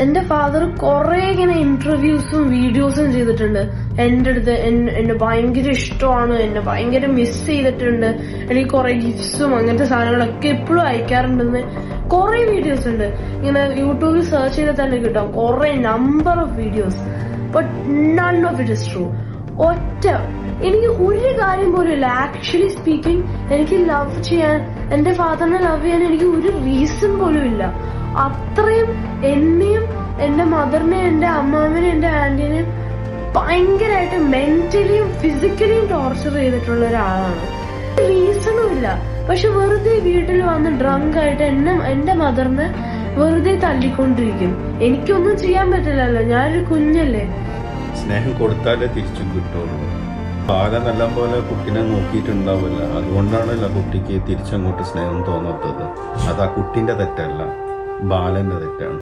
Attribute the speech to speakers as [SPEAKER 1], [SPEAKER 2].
[SPEAKER 1] എന്റെ ഫാദർ കുറെ ഇങ്ങനെ ഇന്റർവ്യൂസും വീഡിയോസും ചെയ്തിട്ടുണ്ട്. എന്റെ അടുത്ത് എന്നെ ഭയങ്കര ഇഷ്ടമാണ്. എന്നെ ഭയങ്കര മിസ് ചെയ്തിട്ടുണ്ട്. എനിക്ക് കുറെ ഗിഫ്റ്റ്സും അങ്ങനത്തെ സാധനങ്ങളൊക്കെ എപ്പോഴും അയക്കാറുണ്ടെന്ന് കുറെ വീഡിയോസ് ഉണ്ട്. ഇങ്ങനെ യൂട്യൂബിൽ സെർച്ച് ചെയ്താൽ തന്നെ കിട്ടും. കുറെ number of videos but none of it is true ഒറ്റ എനിക്ക് ഒരു കാര്യം പോലും ഇല്ല. ആക്ച്വലി സ്പീക്കിംഗ് എനിക്ക് ലവ് ചെയ്യാൻ എന്റെ ഫാദറിനെ ലവ് ചെയ്യാൻ എനിക്ക് ഒരു റീസൺ പോലും ഇല്ല. അത്രയും എന്നെയും എന്റെ മദറിനെയും എന്റെ അമ്മാവിനെ എന്റെ ആന്റിനെയും ഭയങ്കരമായിട്ട് മെന്റലിയും ഫിസിക്കലിയും ടോർച്ചർ ചെയ്തിട്ടുള്ള ഒരാളാണ്. റീസണും ഇല്ല പക്ഷെ വെറുതെ വീട്ടിൽ വന്ന് ഡ്രങ്ക് ആയിട്ട് എന്നെ എന്റെ മദറിനെ വെറുതെ തല്ലിക്കൊണ്ടിരിക്കും. എനിക്കൊന്നും ചെയ്യാൻ പറ്റില്ലല്ലോ. ഞാനൊരു കുഞ്ഞല്ലേ.
[SPEAKER 2] സ്നേഹം കൊടുത്താലേ തിരിച്ചും കിട്ടുള്ളൂ. ബാല നല്ല പോലെ കുട്ടീനെ നോക്കിയിട്ടുണ്ടാവില്ല. അതുകൊണ്ടാണല്ലോ കുട്ടിക്ക് തിരിച്ചങ്ങോട്ട് സ്നേഹം തോന്നാത്തത്. അത് ആ കുട്ടിന്റെ തെറ്റല്ല ബാലന്റെ തെറ്റാണ്.